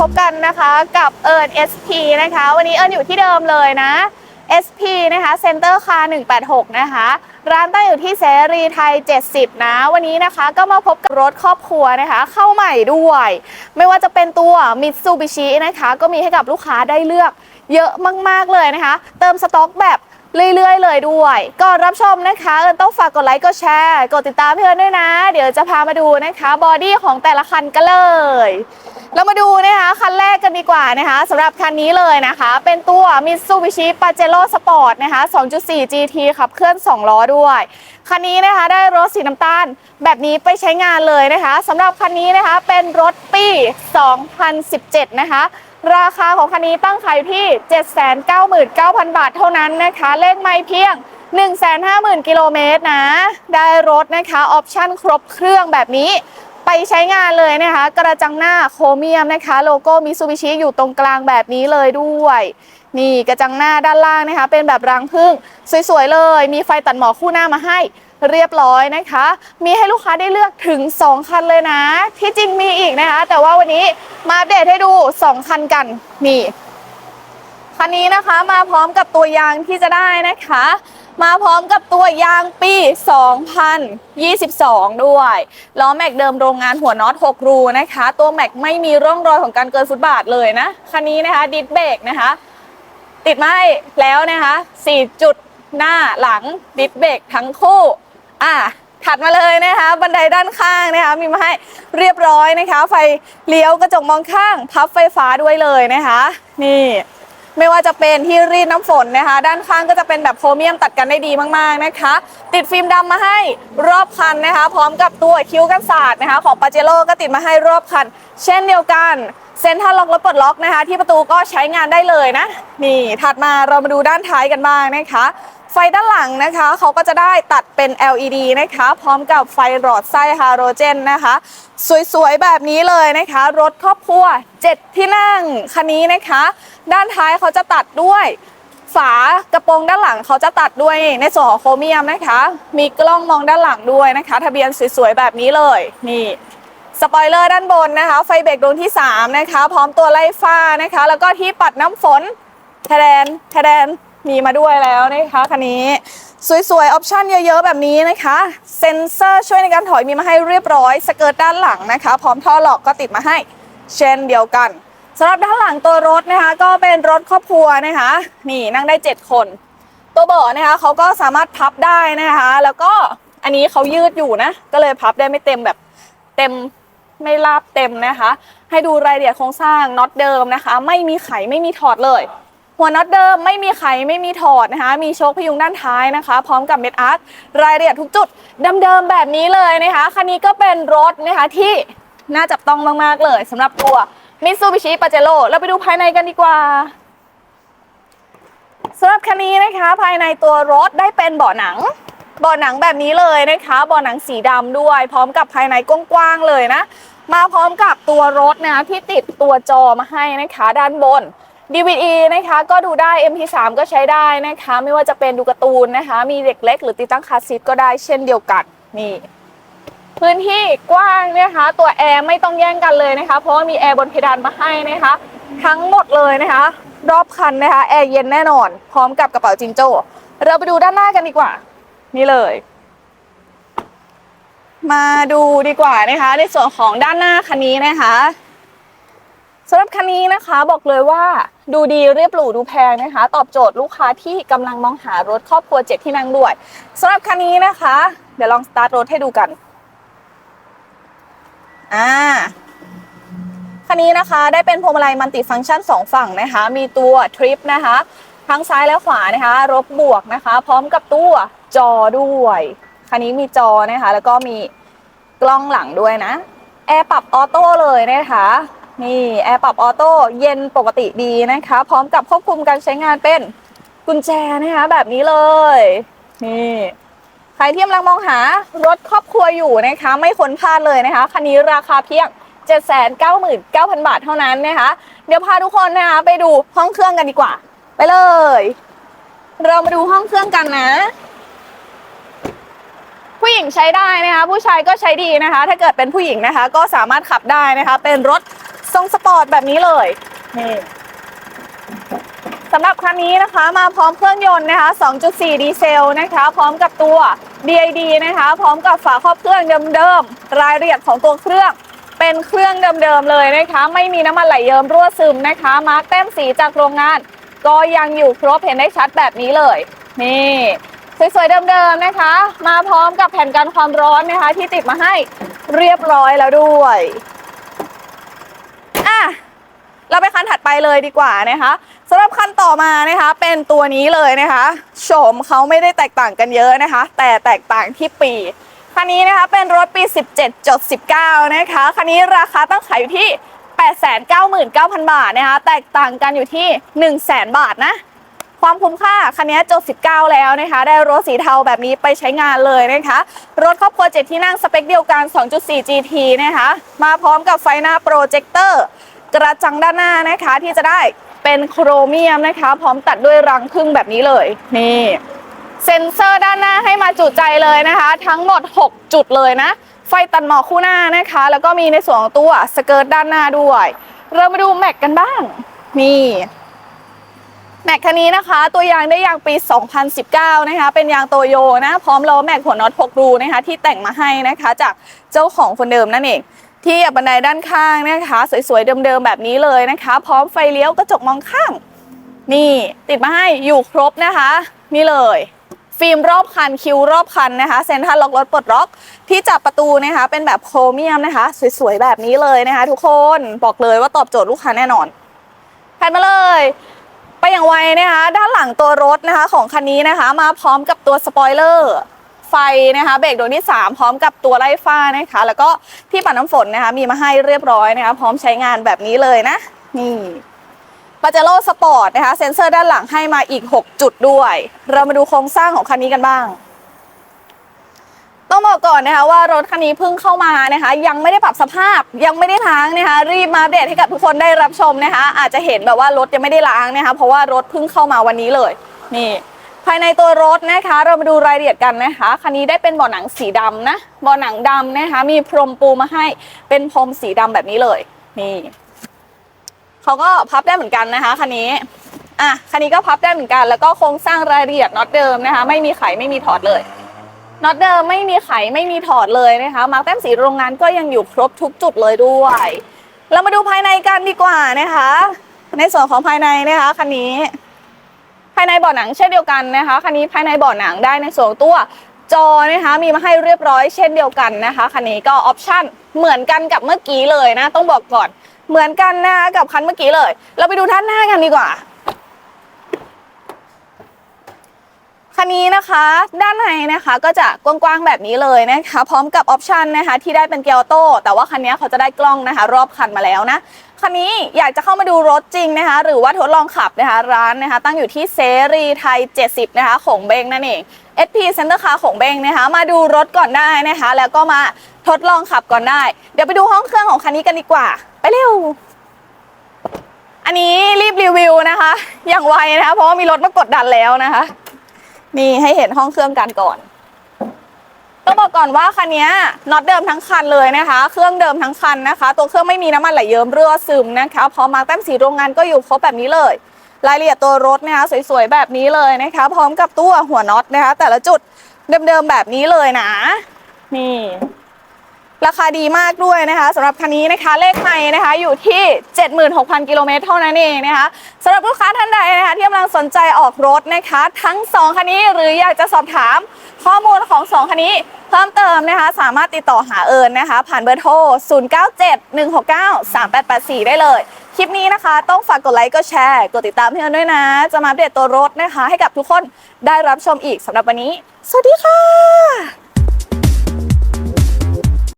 พบกันนะคะกับเอิญ SP นะคะ วันนี้เอิญอยู่ที่เดิมเลยนะ SP นะคะเซ็นเตอร์คา186 นะคะ ร้านตั้งอยู่ที่เสรีไทย 70 นะ วันนี้นะคะก็มาพบกับรถครอบครัวนะคะ เข้าใหม่ด้วย ไม่ว่าจะเป็นตัว Mitsubishi นะคะ ก็มีให้กับลูกค้าได้เลือกเยอะมาก ๆ เลยนะคะ เติมสต็อกแบบ เรื่อยๆ เลยด้วย ก่อนรับชมนะคะเอิญต้องฝากกดไลค์กดแชร์กดติดตามให้เอิญด้วยนะ เดี๋ยวจะพามาดูนะคะบอดี้ของแต่ละคันกันเลย เรามาดูนะคะคันแรกกันดีกว่านะคะสำหรับคันนี้เลยนะคะ เป็นตัว Mitsubishi Pajero Sport นะคะ 2.4 GT ขับเคลื่อน 2 ล้อด้วย คันนี้นะคะได้รถสีน้ำตาลแบบนี้ไปใช้งานเลยนะคะสำหรับคันนี้นะคะเป็นรถปี 2017 นะคะ ราคาของคันนี้ตั้งขายที่ 799,000 บาทเท่านั้นนะคะ เลขไม่เพียง 150,000 กิโลเมตรนะ ได้รถนะคะออปชั่นครบเครื่องแบบนี้ไปใช้งานเลยนะคะ กระจังหน้าโครเมียมนะคะ โลโก้มิซูบิชิอยู่ตรงกลางแบบนี้เลยด้วย นี่กระจังหน้าด้านล่างนะคะ เป็นแบบรังพึ่ง สวยๆเลย มีไฟตัดหมอกคู่หน้ามาให้ เรียบร้อยนะคะ มีให้ลูกค้าได้เลือกถึง 2 คันเลยนะ ที่จริงมีอีกนะคะ แต่ว่าวันนี้มาอัปเดตให้ดู 2 คันกันนี่คันนี้นะคะมาพร้อมกับตัวยางที่จะได้นะคะ มาพร้อมกับตัวยางปี 2022 ด้วยล้อแม็กเดิมโรงงานหัวน็อต 6 รูนะคะ ตัวแม็กไม่มีร่องรอยของการเกินฟุตบาทเลยนะคันนี้นะคะดิสเบรกนะคะ ติดไม้แล้วนะคะ 4 จุดหน้าหลังดิสเบรกทั้งคู่ อะถัดมาเลยนะคะ บันไดด้านข้างนะคะ มีมาให้เรียบร้อยนะคะ ไฟเลี้ยวกระจกมองข้าง พับไฟฟ้าด้วยเลยนะคะ นี่ไม่ว่าจะเป็นที่รีดน้ำฝนนะคะ ด้านข้างก็จะเป็นแบบโครเมียมตัดกันได้ดีมากๆนะคะ ติดฟิล์มดำมาให้รอบคันนะคะ พร้อมกับตัวคิ้วกันศาสตร์นะคะ ของปาเจโร่ก็ติดมาให้รอบคัน เช่นเดียวกันเซ็นทรัลล็อกและปลดล็อกนะคะ ที่ประตูก็ใช้งานได้เลยนะ นี่ถัดมาเรามาดูด้านท้ายกันบ้างนะคะ ไฟด้านหลังนะคะ เขาก็จะได้ตัดเป็น LED นะคะ พร้อมกับไฟหลอดไส้ฮาโลเจนนะคะ สวยๆ แบบนี้เลยนะคะ รถครอบครัว 7 ที่นั่งคันนี้นะคะ ด้านท้ายเขาจะตัดด้วยฝากระโปรงด้านหลังเขาจะตัดด้วยในส่วนของโครเมียมนะคะ มีกล้องมองด้านหลังด้วยนะคะ ทะเบียนสวยๆ แบบนี้เลย นี่ สปอยเลอร์ด้านบนนะคะ ไฟเบรกดวงที่ 3 นะคะ พร้อมตัวไล่ฟ้านะคะ แล้วก็ที่ปัดน้ำฝนแทนแทนมีมาด้วยแล้วนะคะคันนี้ สวยๆ ออปชั่นเยอะๆ แบบนี้นะคะ เซ็นเซอร์ช่วยในการถอยมีมาให้เรียบร้อย สเกิร์ตด้านหลังนะคะ พร้อมท่อหลอกก็ติดมาให้เช่นเดียวกันสำหรับด้านหลังตัวรถนะคะ ก็เป็นรถครอบครัวนะคะ นี่นั่งได้ 7 คน ตัวเบาะนะคะเขาก็สามารถพับได้นะคะ แล้วก็อันนี้เขายืดอยู่นะ ก็เลยพับได้ไม่เต็มแบบเต็ม ไม่ราบเต็มนะคะ ให้ดูรายละเอียดโครงสร้างน็อตเดิมนะคะ ไม่มีไขไม่มีถอดเลย หัวน็อตเดิมไม่มีไขไม่มีถอดนะคะ มีโชคพยุงด้านท้ายนะคะ พร้อมกับเม็ดอาร์ตรายละเอียดทุกจุดเดิมๆแบบนี้เลยนะคะคันนี้ก็เป็นรถนะคะที่น่าจับต้องมากๆเลยสำหรับตัว Mitsubishi Pajero เราไปดูภายในกันดีกว่าสำหรับคันนี้นะคะ ภายในตัวรถได้เป็นเบาะหนัง เบาะหนังแบบนี้เลยนะคะเบาะหนังสีดำด้วย พร้อมกับภายในกว้างๆเลยนะ มาพร้อมกับตัวรถนะคะที่ติดตัวจอมาให้นะคะด้านบน DVD นะคะก็ดูได้ MP3 ก็ใช้ได้นะคะ ไม่ว่าจะเป็นดูการ์ตูนนะคะ มีเด็กเล็กหรือติดตั้งคาซีทก็ได้เช่นเดียวกันนี่พื้นที่กว้างนะคะ ตัวแอร์ไม่ต้องแย่งกันเลยนะคะ เพราะว่ามีแอร์บนเพดานมาให้นะคะ ทั้งหมดเลยนะคะ รอบคันนะคะ แอร์เย็นแน่นอน พร้อมกับกระเป๋าจิงโจ้ เราไปดูด้านหน้ากันดีกว่า นี่เลย มาดูดีกว่านะคะ ในส่วนของด้านหน้าคันนี้นะคะสำหรับคันนี้นะคะบอกเลยว่าดูดีเรียบหรูดูแพงนะคะ ตอบโจทย์ลูกค้าที่กำลังมองหารถครอบครัวเจ็ดที่นั่งด้วยสำหรับคันนี้นะคะ เดี๋ยวลองสตาร์ทรถให้ดูกันอ่าคันนี้นะคะได้เป็นพวงมาลัยมัลติฟังก์ชัน 2 ฝั่งนะคะ มีตัวทริปนะคะ ทั้งซ้ายและขวานะคะรบบวกนะคะ พร้อมกับตัวจอด้วยคันนี้มีจอนะคะ แล้วก็มีกล้องหลังด้วยนะแอร์ปรับออโต้เลยนะคะนี่แอร์ปรับออโต้เย็นปกติดีนะคะ พร้อมกับควบคุมการใช้งานเป็นกุญแจนะคะแบบนี้เลยนี่ใครที่กำลังมองหารถครอบครัวอยู่นะคะ ไม่ควรพลาดเลยนะคะคันนี้ราคาเพียง 799,000 บาทเท่านั้นนะคะ เดี๋ยวพาทุกคนนะคะไปดูห้องเครื่องกันดีกว่า ไปเลย เรามาดูห้องเครื่องกันนะ ผู้หญิงใช้ได้นะคะ ผู้ชายก็ใช้ดีนะคะ ถ้าเกิดเป็นผู้หญิงนะคะ ก็สามารถขับได้นะคะ เป็นรถทรงสปอร์ตแบบนี้เลยนี่สำหรับคันนี้นะคะมาพร้อมเครื่องยนต์นะคะ 2.4 ดีเซลนะคะ พร้อมกับตัว DID นะคะ พร้อมกับฝาครอบเครื่องเดิมๆรายละเอียดของตัวเครื่องเป็นเครื่องเดิมๆเลยนะคะ ไม่มีน้ำมันไหลเยิ้มรั่วซึมนะคะ มาร์กแต้มสีจากโรงงาน ก็ยังอยู่ครบเห็นได้ชัดแบบนี้เลย นี่สวยๆเดิมๆนะคะ มาพร้อมกับแผ่นกันความร้อนนะคะ ที่ติดมาให้เรียบร้อยแล้วด้วยอะเราไปคันถัดไปเลยดีกว่านะคะสำหรับคันต่อมานะคะ เป็นตัวนี้เลยนะคะโฉมเขาไม่ได้แตกต่างกันเยอะนะคะ แต่แตกต่างที่ปีคันนี้นะคะเป็นรถปี 17.19 นะคะคันนี้ราคาตั้งขายอยู่ที่ 899,000 บาทนะคะ แตกต่างกันอยู่ที่ 100,000 บาทนะ ความคุ้มค่า คันนี้จบ 19 แล้วนะคะ ได้รถสีเทาแบบนี้ไปใช้งานเลยนะคะ รถครอบครัวเจ็ที่นั่งสเปคเดียวกัน 2.4 GT นะคะ มาพร้อมกับไฟหน้าโปรเจคเตอร์กระจังด้านหน้านะคะที่จะได้เป็นโครเมียมนะคะ พร้อมตัดด้วยรังพึ่งแบบนี้เลย นี่ เซ็นเซอร์ด้านหน้าให้มาจุใจเลยนะคะ ทั้งหมด 6 จุดเลยนะ ไฟตัดหมอกคู่หน้านะคะ แล้วก็มีในส่วนของตัวสเกิร์ตด้านหน้าด้วย เรามาดูแม็กกันบ้าง นี่แม็กคันนี้นะคะ ตัวยางได้ยางปี 2019 นะคะ เป็นยางโตโยนะ พร้อมล้อแม็กหัวน็อต6รูนะคะ ที่แต่งมาให้นะคะจากเจ้าของคนเดิมนั่นเองที่บันไดด้านข้างนะคะ สวยๆเดิมๆแบบนี้เลยนะคะ พร้อมไฟเลี้ยวกระจกมองข้าง นี่ติดมาให้อยู่ครบนะคะ นี่เลย ฟิล์มรอบคันคิวรอบคันนะคะเซ็นทรัลล็อกรถปลดล็อกที่จับประตูนะคะเป็นแบบโครเมียมนะคะ สวยๆแบบนี้เลยนะคะ ทุกคนบอกเลยว่าตอบโจทย์ลูกค้าแน่นอนแพนมาเลยไปอย่างไวนะคะด้านหลังตัวรถนะคะของคันนี้นะคะ มาพร้อมกับตัวสปอยเลอร์ไฟนะคะเบรกดวงที่ 3 พร้อมกับตัวไล่ฟ้านะคะ แล้วก็ที่ปัดน้ำฝนนะคะ มีมาให้เรียบร้อยนะคะ พร้อมใช้งานแบบนี้เลยนะ นี่ ปาเจโร่สปอร์ตนะคะเซ็นเซอร์ด้านหลังให้มาอีก 6 จุดด้วย เรามาดูโครงสร้างของคันนี้กันบ้าง ต้องบอกก่อนนะคะว่ารถคันนี้เพิ่งเข้ามานะคะ ยังไม่ได้ปรับสภาพยังไม่ได้ล้างนะคะ รีบมาอัปเดตให้กับทุกคนได้รับชมนะคะ อาจจะเห็นแบบว่ารถยังไม่ได้ล้างนะคะ เพราะว่ารถเพิ่งเข้ามาวันนี้เลยนี่ภายในตัวรถนะคะ เรามาดูรายละเอียดกันนะคะคันนี้ได้เป็นเบาะหนังสีดำนะเบาะหนังดำนะคะ มีพรมปูมาให้เป็นพรมสีดำแบบนี้เลยนี่ เขาก็พับได้เหมือนกันนะคะคันนี้อะคันนี้ก็พับได้เหมือนกัน แล้วก็โครงสร้างรายละเอียดน็อตเดิมนะคะ ไม่มีไขไม่มีถอดเลยน็อตเดิมไม่มีไขไม่มีถอดเลยนะคะมาร์กแต้มสีโรงงานก็ยังอยู่ครบทุกจุดเลยด้วย เรามาดูภายในกันดีกว่านะคะ ในส่วนของภายในนะคะคันนี้ ภายในเบาะหนังเช่นเดียวกันนะคะคันนี้ภายในเบาะหนังได้ในส่วนตัวจอนะคะมีมาให้เรียบร้อยเช่นเดียวกันนะคะคันนี้ก็ออปชั่นเหมือนกันกับเมื่อกี้เลยนะ ต้องบอกก่อน เหมือนกันนะคะกับคันเมื่อกี้เลย เราไปดูด้านหน้ากันดีกว่าคันนี้นะคะด้านในนะคะก็จะกว้างๆแบบนี้เลยนะคะ พร้อมกับออปชันนะคะที่ได้เป็นเกียร์โต้แต่ว่าคันนี้เขาจะได้กล้องนะคะ รอบคันมาแล้วนะคันนี้อยากจะเข้ามาดูรถจริงนะคะ หรือว่าทดลองขับนะคะ ร้านนะคะ ตั้งอยู่ที่เสรีไทย 70 นะคะของเบงนั่นเอง SP Center Car ของเบงนะคะ มาดูรถก่อนได้นะคะ แล้วก็มาทดลองขับก่อนได้ เดี๋ยวไปดูห้องเครื่องของคันนี้กันดีกว่า ไปเร็ว อันนี้รีบรีวิวนะคะ อย่างไวนะคะเพราะว่ามีรถมากดดันแล้วนะคะ นี่ให้เห็นห้องเครื่องกันก่อน ต้องบอกก่อนว่าคันนี้น็อตเดิมทั้งคันเลยนะคะ เครื่องเดิมทั้งคันนะคะ ตัวเครื่องไม่มีน้ำมันไหลเยิ้มรั่วซึมนะคะพร้อมมาร์กแต้มสีโรงงานก็อยู่ครบแบบนี้เลย รายละเอียดตัวรถนะคะสวยๆแบบนี้เลยนะคะ พร้อมกับตัวหัวน็อตนะคะ แต่ละจุดเดิมๆแบบนี้เลยนะ นี่ ราคาดีมากด้วยนะคะสำหรับคันนี้นะคะเลขไมนะคะอยู่ที่ 76,000 กิโลเมตรเท่านั้นเองนะคะสำหรับลูกค้าท่านใดนะคะที่กำลังสนใจออกรถนะคะ ทั้ง 2 คันนี้หรืออยากจะสอบถามข้อมูลของ 2 คันนี้เพิ่มเติมนะคะ สามารถติดต่อหาเอิญนะคะ ผ่านเบอร์โทร 0971693884 ได้เลย คลิปนี้นะคะ ต้องฝากกดไลค์กดแชร์ กดติดตามให้เอิญด้วยนะ จะมาอัปเดตตัวรถนะคะ ให้กับทุกคนได้รับชมอีกสำหรับวันนี้ สวัสดีค่ะ